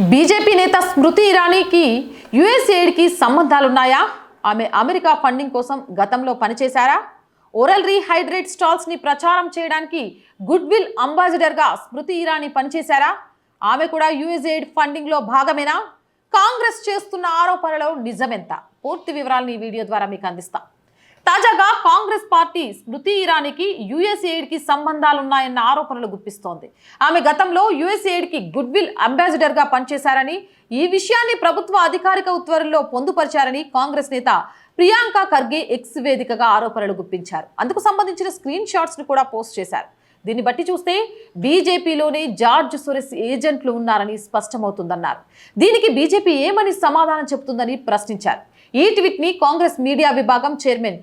BJP నేత స్మృతి ఇరానీకి యుఎస్ఏడ్కి సంబంధాలున్నాయా? ఆమె America funding కోసం గతంలో పనిచేశారా? ఓరల్ రీహైడ్రేట్ స్టాల్స్ని ప్రచారం చేయడానికి గుడ్ విల్ అంబాసిడర్గా స్మృతి ఇరానీ పనిచేశారా? ఆమె కూడా యుఎస్ఏడ్ ఫండింగ్లో భాగమేనా? కాంగ్రెస్ చేస్తున్న ఆరోపణలో నిజమెంత? పూర్తి వివరాలను ఈ వీడియో ద్వారా మీకు అందిస్తాం. తాజాగా కాంగ్రెస్ పార్టీ స్మృతి ఇరానీకి యుఎస్ఏడ్కి సంబంధాలున్నాయన్న ఆరోపణలు గుప్పిస్తోంది. ఆమె గతంలో యుఎస్ఏడ్కి గుడ్ విల్ అంబాసిడర్గా పనిచేశారని ఈ విషయాన్ని ప్రభుత్వ అధికారిక ఉత్తర్వుల్లో పొందుపరిచారని కాంగ్రెస్ నేత ప్రియాంక ఖర్గే ఎక్స్ వేదికగా ఆరోపణలు గుప్పించారు. అందుకు సంబంధించిన స్క్రీన్ షాట్స్ను కూడా పోస్ట్ చేశారు. దీన్ని బట్టి చూస్తే బీజేపీలోనే జార్జ్ సురేష్ ఏజెంట్లు ఉన్నారని స్పష్టమవుతుందన్నారు. దీనికి బీజేపీ ఏమని సమాధానం చెబుతుందని ప్రశ్నించారు. ఈ ట్వీట్ని కాంగ్రెస్ మీడియా విభాగం చైర్మన్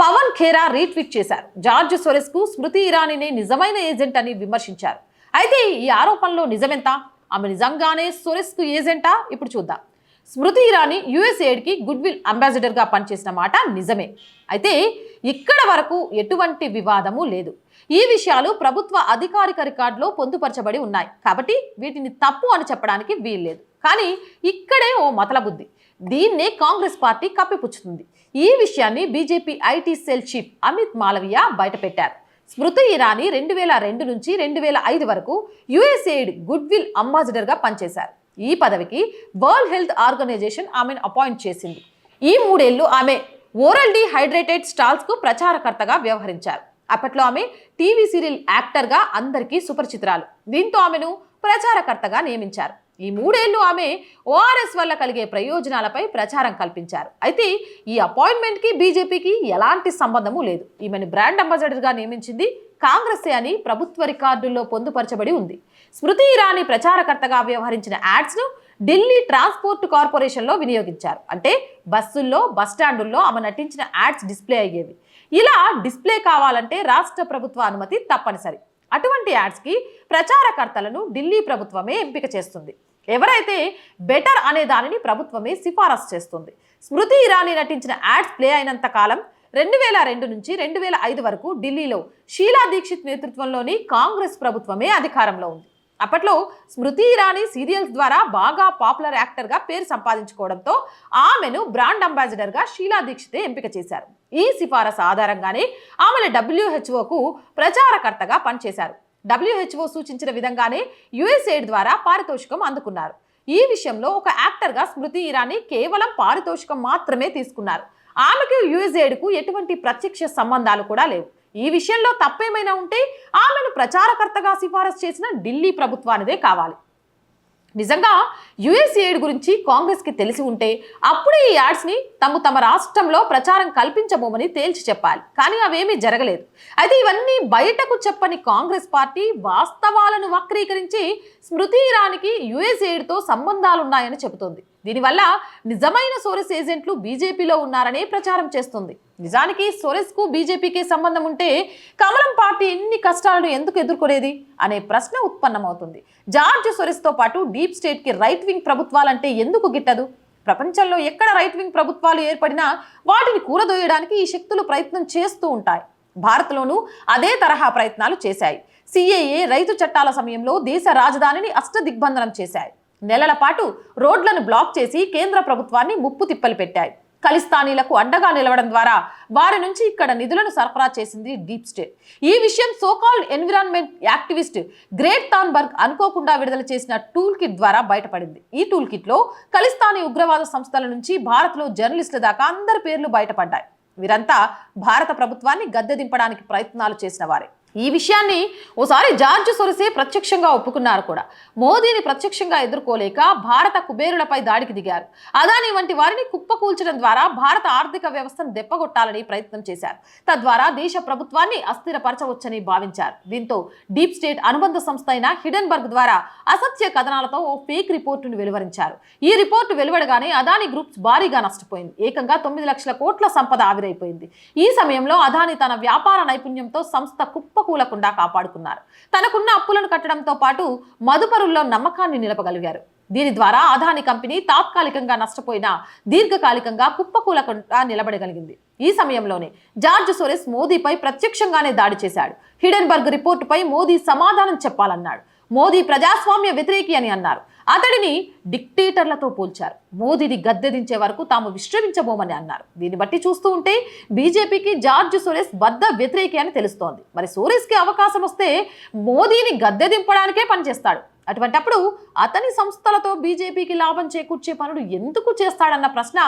పవన్ ఖేరా రీట్వీట్ చేశారు. జార్జ్ సోరెస్కు స్మృతి ఇరానీనే నిజమైన ఏజెంట్ అని విమర్శించారు. అయితే ఈ ఆరోపణలో నిజమెంత? ఆమె నిజంగానే సొరెస్కు ఏజెంటా? ఇప్పుడు చూద్దాం. స్మృతి ఇరానీ యుఎస్ఏడ్కి గుడ్ విల్ అంబాసిడర్గా పనిచేసిన మాట నిజమే. అయితే ఇక్కడ వరకు ఎటువంటి వివాదము లేదు. ఈ విషయాలు ప్రభుత్వ అధికారిక రికార్డులో పొందుపరచబడి ఉన్నాయి. కాబట్టి వీటిని తప్పు అని చెప్పడానికి వీల్లేదు. కానీ ఇక్కడే ఓ మతలబుద్ధి. దీన్నే కాంగ్రెస్ పార్టీ కప్పిపుచ్చుతుంది. ఈ విషయాన్ని BJP IT cell chief Amit Malviya బయటపెట్టారు. Smriti Irani రెండు వేల రెండు నుంచి రెండు వేల ఐదు వరకు యుఎస్ఏడ్ గుడ్ విల్ అంబాసిడర్గా పనిచేశారు. ఈ పదవికి వరల్డ్ హెల్త్ ఆర్గనైజేషన్ ఆమెను అపాయింట్ చేసింది. ఈ మూడేళ్ళు ఆమె ఓరల్ హైడ్రేటెడ్ స్టాల్స్కు ప్రచారకర్తగా వ్యవహరించారు. అప్పట్లో ఆమె టీవీ సీరియల్ యాక్టర్గా అందరికీ సుపరిచితురాలు. దీంతో ఆమెను ప్రచారకర్తగా నియమించారు. ఈ మూడేళ్ళు ఆమె ఓఆర్ఎస్ వల్ల కలిగే ప్రయోజనాలపై ప్రచారం కల్పించారు. అయితే ఈ అపాయింట్మెంట్కి బీజేపీకి ఎలాంటి సంబంధము లేదు. ఈమెను బ్రాండ్ అంబాసిడర్గా నియమించింది కాంగ్రెసే అని ప్రభుత్వ రికార్డుల్లో పొందుపరచబడి ఉంది. స్మృతి ఇరానీ ప్రచారకర్తగా వ్యవహరించిన యాడ్స్ను ఢిల్లీ ట్రాన్స్పోర్ట్ కార్పొరేషన్లో వినియోగించారు. అంటే బస్సుల్లో బస్టాండుల్లో ఆమె నటించిన యాడ్స్ డిస్ప్లే అయ్యేవి. ఇలా డిస్ప్లే కావాలంటే రాష్ట్ర ప్రభుత్వ అనుమతి తప్పనిసరి. అటువంటి యాడ్స్కి ప్రచారకర్తలను ఢిల్లీ ప్రభుత్వమే ఎంపిక చేస్తుంది. ఎవరైతే బెటర్ అనే దానిని ప్రభుత్వమే సిఫారసు చేస్తుంది. స్మృతి ఇరానీ నటించిన యాడ్స్ ప్లే అయినంత కాలం రెండు వేల రెండు నుంచి రెండు వేల ఐదు వరకు ఢిల్లీలో షీలా దీక్షిత్ నేతృత్వంలోని కాంగ్రెస్ ప్రభుత్వమే అధికారంలో ఉంది. అప్పట్లో స్మృతి ఇరానీ సీరియల్స్ ద్వారా బాగా పాపులర్ యాక్టర్గా పేరు సంపాదించుకోవడంతో ఆమెను బ్రాండ్ అంబాసిడర్గా షీలా దీక్షితే ఎంపిక చేశారు. ఈ సిఫారసు ఆధారంగానే ఆమెను డబ్ల్యూహెచ్ఓకు ప్రచారకర్తగా పనిచేశారు. డబ్ల్యూహెచ్ఓ సూచించిన విధంగానే యుఎస్ఎయిడ్ ద్వారా పారితోషికం అందుకున్నారు. ఈ విషయంలో ఒక యాక్టర్గా స్మృతి ఇరానీ కేవలం పారితోషికం మాత్రమే తీసుకున్నారు. ఆమెకు యుఎస్ఎయిడ్కు ఎటువంటి ప్రత్యక్ష సంబంధాలు కూడా లేవు. ఈ విషయంలో తప్పేమైనా ఉంటే ఆమెను ప్రచారకర్తగా సిఫారసు చేసిన ఢిల్లీ ప్రభుత్వానిదే కావాలి. నిజంగా యుఎస్ఏడ్ గురించి కాంగ్రెస్కి తెలిసి ఉంటే అప్పుడే ఈ యాడ్స్ని తమ తమ రాష్ట్రంలో ప్రచారం కల్పించబోమని తేల్చి చెప్పాలి. కానీ అవేమీ జరగలేదు. అయితే ఇవన్నీ బయటకు చెప్పని కాంగ్రెస్ పార్టీ వాస్తవాలను వక్రీకరించి స్మృతి ఇరానికి యుఎస్ఏడ్తో సంబంధాలున్నాయని చెబుతోంది. దీనివల్ల నిజమైన సోరెస్ ఏజెంట్లు బీజేపీలో ఉన్నారనే ప్రచారం చేస్తుంది. నిజానికి సోరెస్కు బీజేపీకి సంబంధం ఉంటే కమలం పార్టీ ఎన్ని కష్టాలను ఎందుకు ఎదుర్కొనేది అనే ప్రశ్న ఉత్పన్నమవుతుంది. జార్జ్ సోరెస్తో పాటు డీప్ స్టేట్కి రైట్ వింగ్ ప్రభుత్వాలంటే ఎందుకు గిట్టదు? ప్రపంచంలో ఎక్కడ రైట్ వింగ్ ప్రభుత్వాలు ఏర్పడినా వాటిని కూరదోయడానికి ఈ శక్తులు ప్రయత్నం చేస్తూ ఉంటాయి. భారత్లోనూ అదే తరహా ప్రయత్నాలు చేశాయి. సిఏఏ రైతు చట్టాల సమయంలో దేశ రాజధానిని అష్టదిగ్బంధనం చేశాయి. నెలల పాటు రోడ్లను బ్లాక్ చేసి కేంద్ర ప్రభుత్వాన్ని ముప్పు తిప్పలు పెట్టాయి. ఖలిస్తానీలకు అండగా నిలవడం ద్వారా వారి నుంచి ఇక్కడ నిధులను సరఫరా చేసింది డీప్ స్టేట్. ఈ విషయం so called environment activist Greta Thunberg అనుకోకుండా విడుదల చేసిన టూల్ కిట్ ద్వారా బయటపడింది. ఈ టూల్ కిట్లో ఖలిస్తానీ ఉగ్రవాద సంస్థల నుంచి భారత్లో జర్నలిస్టుల దాకా అందరి పేర్లు బయటపడ్డాయి. వీరంతా భారత ప్రభుత్వాన్ని గద్దె దింపడానికి ప్రయత్నాలు చేసిన వారే. ఈ విషయాన్ని ఓసారి జార్జ్ సొరసే ప్రత్యక్షంగా ఒప్పుకున్నారు కూడా. మోదీని ప్రత్యక్షంగా ఎదుర్కోలేక భారత కుబేరులపై దాడికి దిగారు. అదాని వంటి వారిని కుప్పకూల్చడం ద్వారా భారత ఆర్థిక వ్యవస్థను దెప్పగొట్టాలని ప్రయత్నం చేశారు. తద్వారా దేశ ప్రభుత్వాన్ని అస్థిరపరచవచ్చని భావించారు. దీంతో డీప్ స్టేట్ అనుబంధ సంస్థ అయిన హిడెన్బర్గ్ ద్వారా అసత్య కథనాలతో ఓ ఫేక్ రిపోర్టును వెలువరించారు. ఈ రిపోర్టు వెలువడగానే అదాని గ్రూప్స్ భారీగా నష్టపోయింది. ఏకంగా తొమ్మిది లక్షల కోట్ల సంపద ఆవిరైపోయింది. ఈ సమయంలో అదాని తన వ్యాపార నైపుణ్యంతో సంస్థ కుప్ప కుప్పకూలకుండా కాపాడుకున్నారు. తనకున్న అప్పులను కట్టడంతో పాటు మదుపరుల్లో నమ్మకాన్ని నిలపగలిగారు. దీని ద్వారా అదాని కంపెనీ తాత్కాలికంగా నష్టపోయినా దీర్ఘకాలికంగా కుప్పకూలకుండా నిలబడగలిగింది. ఈ సమయంలోనే జార్జ్ సోరెస్ మోదీపై ప్రత్యక్షంగానే దాడి చేశాడు. హిడెన్బర్గ్ రిపోర్టుపై మోదీ సమాధానం చెప్పాలన్నాడు. మోదీ ప్రజాస్వామ్య వ్యతిరేకి అని అన్నారు. అతడిని డిక్టేటర్లతో పోల్చారు. మోదీని గద్దెదించే వరకు తాము విశ్రమించబోమని అన్నారు. దీన్ని బట్టి చూస్తూ ఉంటే బీజేపీకి జార్జ్ సోరెస్ బద్ద వ్యతిరేకి అని తెలుస్తోంది. మరి సోరెస్కి అవకాశం వస్తే మోదీని గద్దె దింపడానికే పనిచేస్తాడు. అటువంటప్పుడు అతని సంస్థలతో బీజేపీకి లాభం చేకూర్చే పనులు ఎందుకు చేస్తాడన్న ప్రశ్న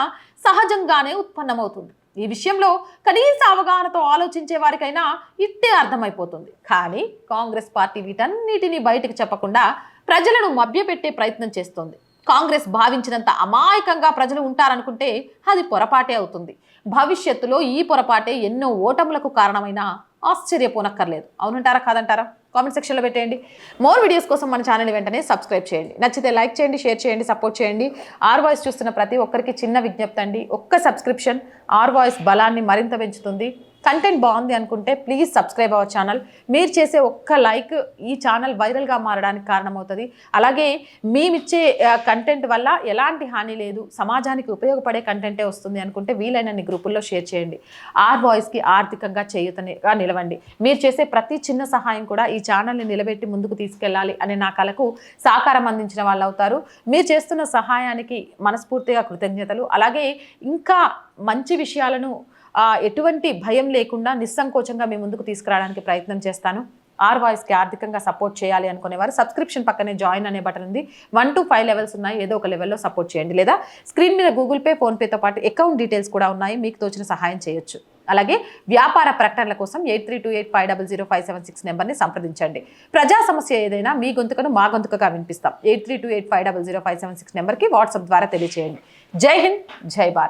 సహజంగానే ఉత్పన్నమవుతుంది. ఈ విషయంలో కనీస అవగాహనతో ఆలోచించే వారికైనా ఇట్టే అర్థమైపోతుంది. కానీ కాంగ్రెస్ పార్టీ వీటన్నిటిని బయటకు చెప్పకుండా ప్రజలను మభ్యపెట్టే ప్రయత్నం చేస్తోంది. కాంగ్రెస్ భావించినంత అమాయకంగా ప్రజలు ఉంటారనుకుంటే అది పొరపాటే అవుతుంది. భవిష్యత్తులో ఈ పొరపాటే ఎన్నో ఓటములకు కారణమైన ఆశ్చర్యపోనక్కర్లేదు. అవునంటారా కాదంటారా? కామెంట్ సెక్షన్లో పెట్టేయండి. మోర్ వీడియోస్ కోసం మన ఛానల్ వెంటనే సబ్స్క్రైబ్ చేయండి. నచ్చితే లైక్ చేయండి షేర్ చేయండి సపోర్ట్ చేయండి. ఆర్ వాయిస్ చూస్తున్న ప్రతి ఒక్కరికి చిన్న విజ్ఞప్తి అండి. ఒక్క సబ్స్క్రిప్షన్ ఆర్ వాయిస్ బలాన్ని మరింత పెంచుతుంది. కంటెంట్ బాగుంది అనుకుంటే ప్లీజ్ సబ్స్క్రైబ్ అవర్ ఛానల్ మీరు చేసే ఒక్క లైక్ ఈ ఛానల్ వైరల్గా మారడానికి కారణమవుతుంది. అలాగే మేమిచ్చే కంటెంట్ వల్ల ఎలాంటి హాని లేదు. సమాజానికి ఉపయోగపడే కంటెంటే వస్తుంది అనుకుంటే వీలైనన్ని గ్రూపుల్లో షేర్ చేయండి. ఆర్ వాయిస్కి ఆర్థికంగా చేయుతనిగా నిలవండి. మీరు చేసే ప్రతి చిన్న సహాయం కూడా ఈ ఛానల్ని నిలబెట్టి ముందుకు తీసుకెళ్ళాలి అనే నా కళకు సహకారం అందించిన వాళ్ళు అవుతారు. మీరు చేస్తున్న సహాయానికి మనస్ఫూర్తిగా కృతజ్ఞతలు. అలాగే ఇంకా మంచి విషయాలను ఎటువంటి భయం లేకుండా నిస్సంకోచంగా మీ ముందుకు తీసుకురావడానికి ప్రయత్నం చేస్తాను. ఆర్ వాయిస్కి ఆర్థికంగా సపోర్ట్ చేయాలి అనుకునేవారు. సబ్స్క్రిప్షన్ పక్కనే జాయిన్ అనే బటన్ ఉంది. వన్ టు ఫైవ్ లెవెల్స్ ఉన్నాయి. ఏదో ఒక లెవెల్లో సపోర్ట్ చేయండి. లేదా స్క్రీన్ మీద గూగుల్ పే ఫోన్పేతో పాటు అకౌంట్ డీటెయిల్స్ కూడా ఉన్నాయి. మీకు తోచిన సహాయం చేయొచ్చు. అలాగే వ్యాపార ప్రకటనల కోసం eight three two eight five double zero five seven six నెంబర్ని సంప్రదించండి. ప్రజా సమస్య ఏదైనా మీ గొంతుకను మా గొంతుకగా వినిపిస్తాం. Eight three two eight five double zero five seven six నెంబర్కి వాట్సాప్ ద్వారా తెలియజేయండి జై హింద్ జై భారత్.